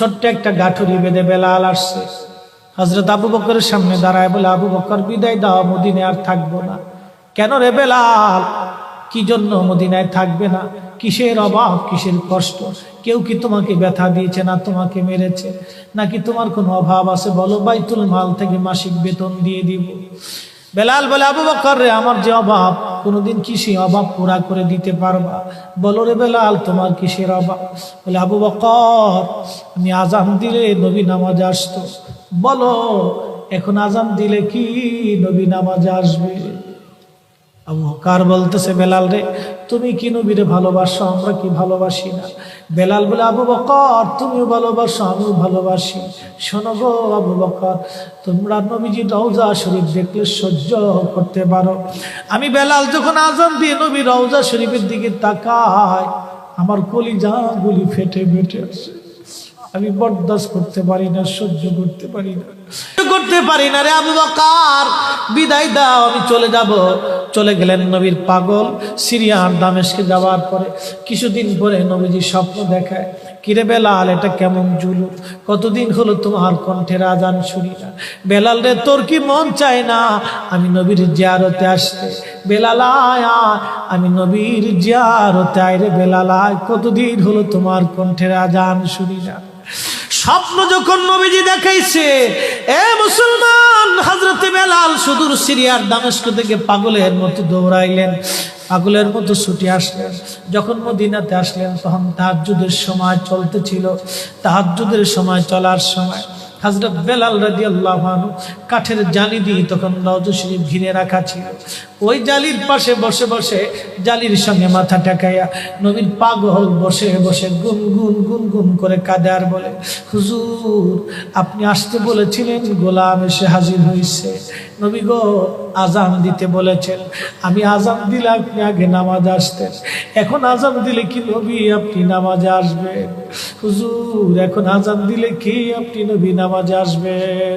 ছোট্ট একটা গাঠুরি বেঁধে বেলাল আসছে। হজরত আবু বকরের সামনে দাঁড়ায় বলে, আবু বকর, বিদায় দাও মদিনে আর থাকব না। কেন রে বেলাল? কি জন্য মদিনায় থাকবে না? কিসের অভাব, কিসের কষ্ট? কেউ কি তোমাকে ব্যথা দিয়েছে না তোমাকে মেরেছে? নাকি তোমার কোনো অভাব আছে? বলো, বাইতুল মাল থেকে মাসিক বেতন দিয়ে দিব। বেলাল বলে, আবু বকর রে, আমার যে অভাব কোনোদিন কি সেই অভাব পুরা করে দিতে পারবা। বলো রে বেলাল, তোমার কিসের অভাব? বলে, আবু বকর, আমি আজান দিলে নবী নামাজ আসতো। বলো, এখন আজান দিলে কি নবী নামাজ আসবে? আবু কার বলতেছে, বেলাল রে, তুমি কি নবীরে ভালোবাসো? আমরা কি ভালোবাসি না? বেলাল বলে, আবু বকর, তুমিও ভালোবাসো, আমিও ভালোবাসি। শোনো গো আবু বকর, তোমরা নবীজি রওজা শরীফ দেখলে সহ্য করতে পারো। আমি বেলাল যখন আজান দিয়ে নবী রওজা শরীফের দিকে তাকাই, আমার কলিজা গুলি ফেটে ফেটে আসে আমি বরদাস্ত করতে পারি না সহ্য করতে পারি না। করতে পারি না রে আবু বকার। বিদায় দাও আমি চলে যাব। চলে গেলেন নবীর পাগল সিরিয়ার দামেশকে যাওয়ার পরে। কিছুদিন পরে নবীজি স্বপ্ন দেখায় কিরে বেলাল এটা কেমন জুলু কতদিন হলো তোমার কণ্ঠের আজান শুনি না। বেলাল রে তোর কি মন চায় না? আমি নবীর জিয়ারতে আসতে। বেলাল আয়, আমি নবীর জিয়ারতে আয় রে বেলাল আয়। কতদিন হলো তোমার কণ্ঠের আজান শুনি না? স্বপ্ন যখন নবীজি দেখাইছে, এ মুসলমান হজরতে বেলাল সুদূর সিরিয়ার দামেস্ক থেকে পাগলের মতো দৌড়াইলেন, পাগলের মতো ছুটি আসলেন। যখন মদিনাতে আসলেন, তখন তাহাজুদের সময় চলতেছিল। তাহাজুদের সময় চলার সময় হাজরত বেলাল রাজি আল্লাহ কাঠের জানি দিয়ে তখন রওজ শরীফ ঘিরে রাখা ছিল। ওই জালির পাশে বসে বসে জালির সঙ্গে মাথা টেকাইয়া নবীন পাগল বসে বসে গুন গুন গুন গুন করে কাঁদে আর বলে, হুজুর, আপনি আসতে বলেছিলেন, গোলাম এসে হাজির হয়েছে নবী গো, আজান দিতে বলেছেন। আমি আজান দিলে আপনি আগে নামাজ আসতেন। এখন আজান দিলে কি নবী আপনি নামাজে আসবেন? হুজুর, এখন আজান দিলে কি আপনি নবী নামাজে আসবেন?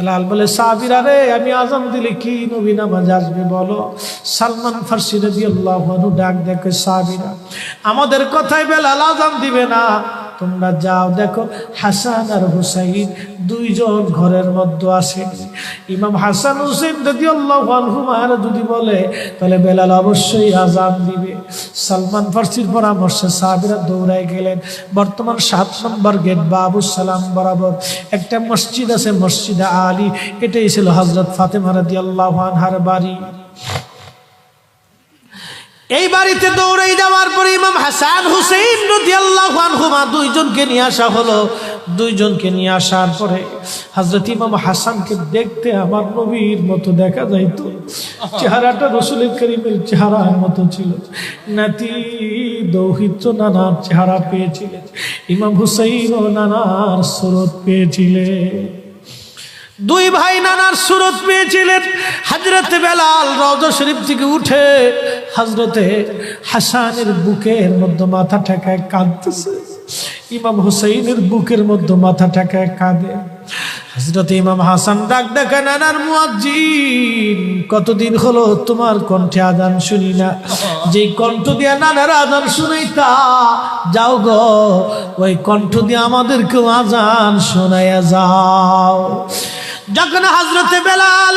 বেলাল বলে, সাহাবিরা রে, আমি আজম দিলে কি নবী নামাজ আসবে বলো? সালমান ফার্সি রবি আল্লাহ ডাক দেখে, সাহাবিরা, আমাদের কথাই বেলাল আজম দিবে না। তোমরা যাও, দেখো হাসান আর হুসাইন দুইজন ঘরের মধ্যে আসে। ইমাম হাসান হুসেন যদি আল্লাহ আনহুমার যদি বলে, তাহলে বেলাল অবশ্যই আজান দিবে। সালমান ফার্সির পরামর্শে সাহাবিরা দৌড়ায় গেলেন। বর্তমান সাত নম্বর গেট বাবু সালাম বরাবর একটা মসজিদ আছে, মসজিদে আলী। এটাই ছিল হজরত ফাতেমা রাদি আল্লাহ আনহার বাড়ি। এই বাড়িতে দৌড়ে যাওয়ার পরে ইমাম হাসান হুসেন রাদিয়াল্লাহু আনহুমা দুইজনকে নিয়ে আসা হলো। দুইজনকে নিয়ে আসার পরে হাজরত ইমাম হাসানকে দেখতে আমার নবীর মতো দেখা যাইতো। চেহারাটা রসুল করিমের চেহারার মতো ছিল। নাতি দৌহিত্র নানার চেহারা পেয়েছিলেন। ইমাম হুসাইন ও নানার সুরত পেয়েছিলেন। দুই ভাই নানার সুরত পেয়েছিলেন। হজরত বেলাল রওজা শরীফ থেকে উঠে হাজরতে হাসানের বুকের মধ্যে মাথা ঠেকায় কাঁদতেছে। ইমাম হুসাইনের বুকের মধ্যে মাথা ঠেকায় কাঁদে। হজরত ইমাম হাসান ডাক ডাকা নানার মুয়াজ্জিন, কতদিন হলো তোমার কণ্ঠে আদান শুনি না? যেই কণ্ঠ দিয়া নানার আদান শুনাই তা যাও গো, ওই কণ্ঠ দিয়ে আমাদেরকেও আজান শোনাইয়া যাও। যখন হাজরতে বেলাল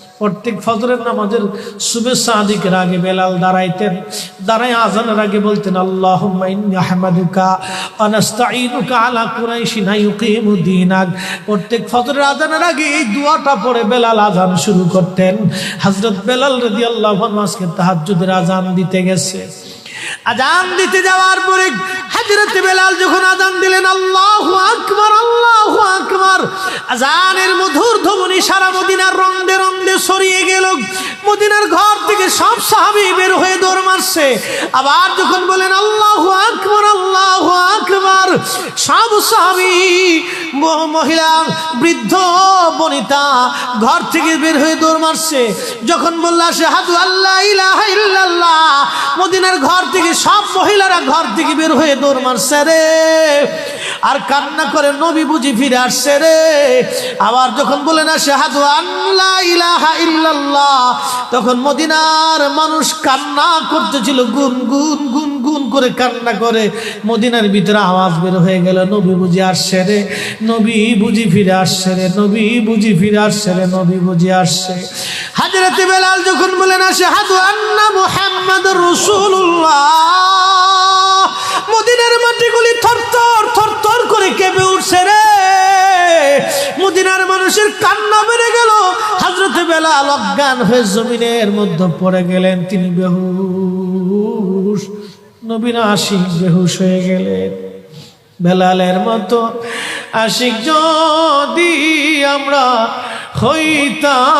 প্রত্যেক ফজরের নামাজের শুভেচ্ছা আদিকের আগে বেলাল দাঁড়াইতেন দাঁড়ায় আজানের আগে বলতেন আল্লাহ প্রত্যেক ফজরের আজানের আগে এই দুয়াটা পড়ে বেলাল আজান শুরু করতেন। হযরত বেলাল রাদিয়াল্লাহু আনহু আজকে তাহাজ্জুদের আজান দিতে গেছে। আজান দিতে যাওয়ার পরে হাজরত বেলাল যখন আজান দিলেন, আল্লাহু মারছে আবার যখন বলেন আল্লাহ সব সাহাবি ম- মহিলা, বৃদ্ধ, বনিতা ঘর থেকে বের হয়ে দৌড় মারছে। যখন বললা সে হাদু আল্লাহ ইল্লাল্লাহ, মদিনার ঘর থেকে সব মহিলারা ঘর থেকে বের হয়ে দৌড় মারছে রে। আর কান্না করে নবী বুঝি ফিরে আসছে রে। আবার যখন বলে না সে শাহাদু আল্লাহ ইলাহা ইল্লাল্লাহ, তখন মদিনার মানুষ কান্না করতেছিল গুন গুন গুন গুন করে কান্না করে মদিনার ভিতরে আওয়াজ বের হয়ে গেল, নবী বুঝি আসছে রে, নবী বুঝি ফিরে আসছে রে, নবী বুঝি ফিরে আসছে রে, নবী বুঝি আসছে। হাজরতে বেলাল যখন বলে না শাহাদু আন্না মুহাম্মদ রাসূলুল্লাহ। মদিনার মাটিগুলি থরথর থরথর করে কেঁপে উঠছে রে। মদিনার মানুষের কান্না বেড়ে গেল। হাজরতে বেলাল অজ্ঞান হয়ে জমিনের মধ্যে পড়ে গেলেন, তিনি বেহুশ। নবীন আশিক বেহুশ হয়ে গেলেন বেলালের মতো আশিক যদি আমরা হইতাম,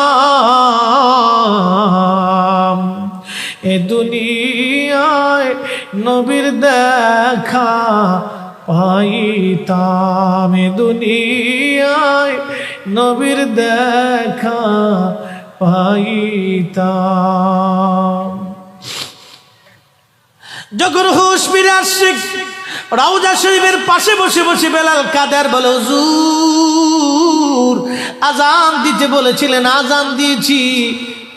এ দুনিয়ায় নবীর দেখা পাইতাম। এ দুনিয়ায় নবীর দেখা পাইতাম। যখন হুশ ফিরে আসছে, রাউজা শরীফের পাশে বসে বসে বেলাল কাদের বলে, হুজুর, আজান দিতে বলেছিলেন, আজান দিয়েছি।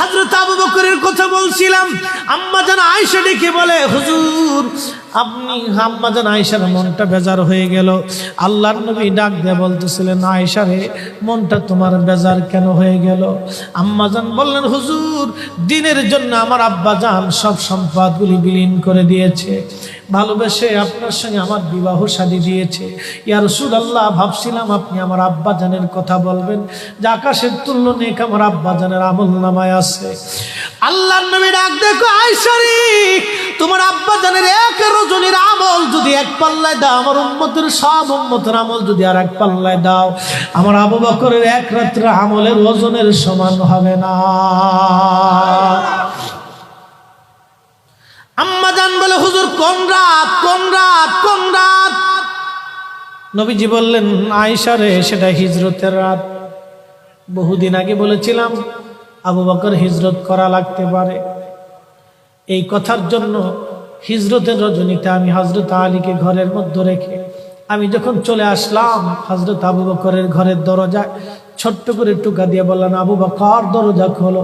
হাজরত আবু বকরের কথা বলছিলাম, আম্মা যেন আয়সা ডেকে বলে, হুজুর, আপনি আম্মা যেন আয়সার মনটা বেজার হয়ে গেল। আল্লাহর নবী ডাক দিয়ে বলতেছিলেন আয়সা রে, মনটা তোমার বেজার কেন হয়ে গেল? আম্মা জান বললেন, হুজুর, দিনের জন্য আমার আব্বা জান সব সম্পদগুলি বিলীন করে দিয়েছে। ভালোবেসে আপনার সঙ্গে আমার বিবাহ শাদী দিয়েছে। ইয়ার রসুল আল্লাহ ভাবছিলাম আপনি আমার আব্বা জানের কথা বলবেন। যে আকাশের তুল্য নেক আমার আব্বা জানের আমল নামায় আছে। আল্লাহ নবী ডাক, দেখো আয়সারি, তোমার আব্বা জানের এক রজনীর আমল যদি এক পাল্লায় দাও, আমার উম্মতের সব উম্মতের আমল যদি আর এক পাল্লায় দাও, আমার আবু বকরের এক রাত্রে আমলের ওজনের সমান হবে না। আম্মা জান বলে, হুজুর, কোন রাত কোন রাত কোন রাত? নবীজি বললেন, আয়সা রে, সেটা হিজরতের রাত। বহুদিন আগে বলেছিলাম আবু বকর হিজরত করা লাগতে পারে। এই কথার জন্য হিজরতের রজনীতে আমি হজরত আলীকে ঘরের মধ্যে রেখে আমি যখন চলে আসলাম হজরত আবু বকরের ঘরের দরজায় ছোট্ট করে টুকা দিয়ে বললাম আবু বকর, দরজা খোলো।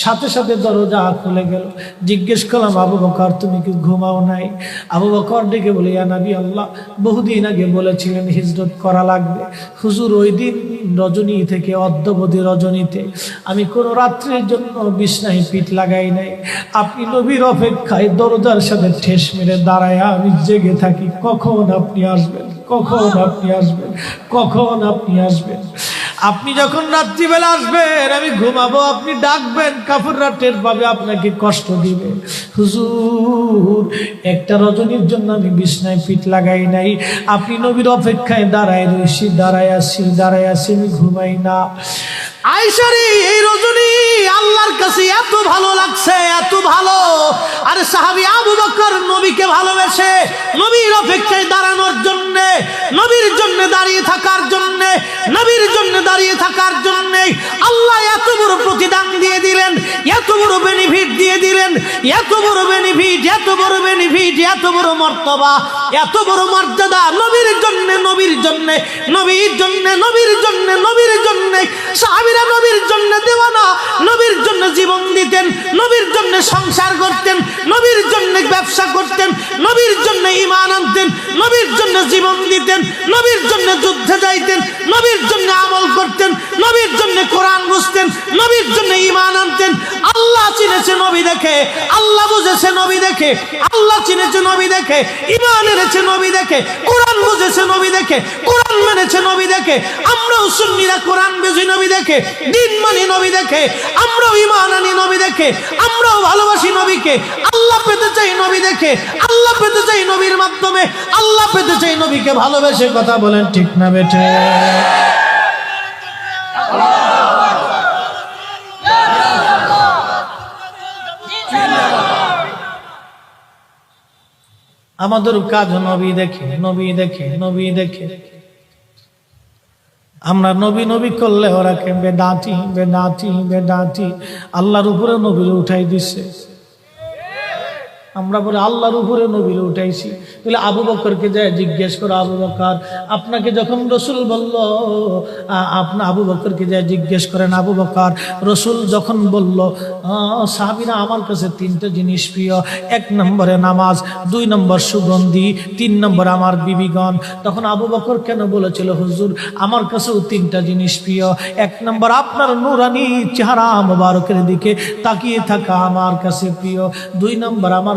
সাথে সাথে দরজা খুলে গেল। জিজ্ঞেস করলাম, আবু বকর, তুমি কি ঘুমাও নাই? আবু বকর ডেকে বলি ইয়া নবী আল্লাহ, বহুদিন আগে বলেছিলেন হিজরত করা লাগবে। হুজুর ওই দিন রজনী থেকে, অদ্যবধি রজনীতে। আমি কোনো রাত্রের জন্য বিষ্ণাহী পিঠ লাগাই নাই। আপনি নবীর অপেক্ষায় দরজার সাথে ঠেস মেরে দাঁড়ায় আমি জেগে থাকি। কখন আপনি আসবেন? কখন আপনি আসবেন? কখন আপনি আসবেন? আপনি যখন রাত্রিবেলা আসবেন, আমি ঘুমাবো, আপনি ডাকবেন কাপড়রা টের পাবে, আপনাকে কষ্ট দিবে। হুজুর, একটা রজনীর জন্য আমি বিছনায় পিঠ লাগাই নাই। আপনি নবীর অপেক্ষায় দাঁড়ায় রয়েছি দাঁড়ায় আসি দাঁড়ায় আসি আমি ঘুমাই না। আইসারি, এই রজনী আল্লাহর কাছে এত ভালো লাগছে, এত ভালো। আরে সাহাবি আবু বকর নবীকে ভালোবেসে নবীর অপেক্ষায় দাঁড়ানোর জন্য, নবীর জন্য দাঁড়িয়ে থাকার জন্য, নবীর জন্য দাঁড়িয়ে থাকার জন্য আল্লাহ এত বড় প্রতিদান দিয়ে দিলেন, এত বড় বেনিফিট দিয়ে দিলেন, এত বড় বেনিফিট এত বড় বেনিফিট এত বড় মর্তবা, এত বড় মর্যাদা নবীর জন্য নবীর জন্য নবীর জন্য নবীর জন্য নবীর জন্য। সাহাবিরা নবীর জন্য দেওয়ানা নবীর জন্য জীবন দিতেন নবীর জন্য সংসার করতেন নবীর জন্য ব্যবসা করতেন নবীর জন্য ইমান আনতেন নবীর জন্য জীবন দিতেন নবীর জন্য যুদ্ধে যাইতেন নবীর জন্য আমল করতেন নবীর জন্য কোরআন বুঝতেন নবীর জন্য ইমান আনতেন আল্লাহ চিনেছে নবী দেখে আল্লাহ বুঝেছে নবী দেখে আল্লাহ চিনেছে নবী দেখে ইমান এনেছে নবী দেখে কোরআন বুঝেছে নবী দেখে, কোরআন মেনেছে নবী দেখে, আমরাও সুন্নিরা কোরআন বুঝি নবী দেখে, দিন মানি নবী দেখে, আমরাও ইমান আনি নবী দেখে, আমরাও ভালোবাসি নবীকে, আল্লাহ পেতে চাই নবী দেখে, আল্লাহ পেতে চাই নবীর মাধ্যমে, আল্লাহ পেতে চাই নবীকে ভালোবেসে কথা বলেন ঠিক না বেঠে? আমাদের কাজ নবী দেখে নবী দেখে নবী দেখে। আমরা নবী নবী করলে ওরা কে বেদাতি বেদাতি বেদাতি। আল্লাহর উপরে নবীর উঠাই দিচ্ছে আমরা বলে আল্লাহর উপরে নবীর উঠাইছি। তাহলে আবু বকরকে যায় জিজ্ঞেস করো, আবু বকর, আপনাকে যখন রসুল বলল আপনা, আবু বকরকে যায় জিজ্ঞেস করেন, আবু বকর, রসুল যখন বলল সাহাবিরা আমার কাছে তিনটে জিনিস প্রিয়। এক নম্বরে নামাজ, দুই নম্বর সুগন্ধি, তিন নম্বর আমার বিবিগণ। তখন আবু বকর কেন বলেছিল, হুজুর, আমার কাছেও তিনটা জিনিস প্রিয়। এক নম্বর আপনার নুরানি চেহারা মোবারকের দিকে তাকিয়ে থাকা আমার কাছে প্রিয়। দুই নম্বর আমার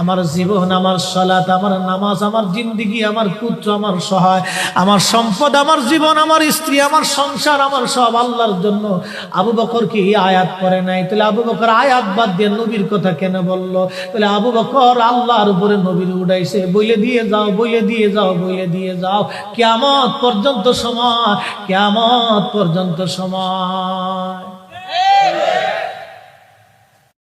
আমার জীবন, আমার সালাত, আমার নামাজ, আমার জিন্দেগি, আমার পুত্র, আমার সহায়, আমার সম্পদ, আমার জীবন, আমার স্ত্রী, আমার সংসার, আমার সব আল্লাহর জন্য। আবু বকর কি আয়াত পড়ে নাই? তাহলে আবু বকর আয়াত বাদ দিয়ে নবীর কথা কেন বলল? তাহলে আবু বকর আল্লাহর উপরে নবীর উড়াইছে বলে দিয়ে যাও বলে দিয়ে যাও বলে দিয়ে যাও। কেমত পর্যন্ত সময় কেমত পর্যন্ত সময়।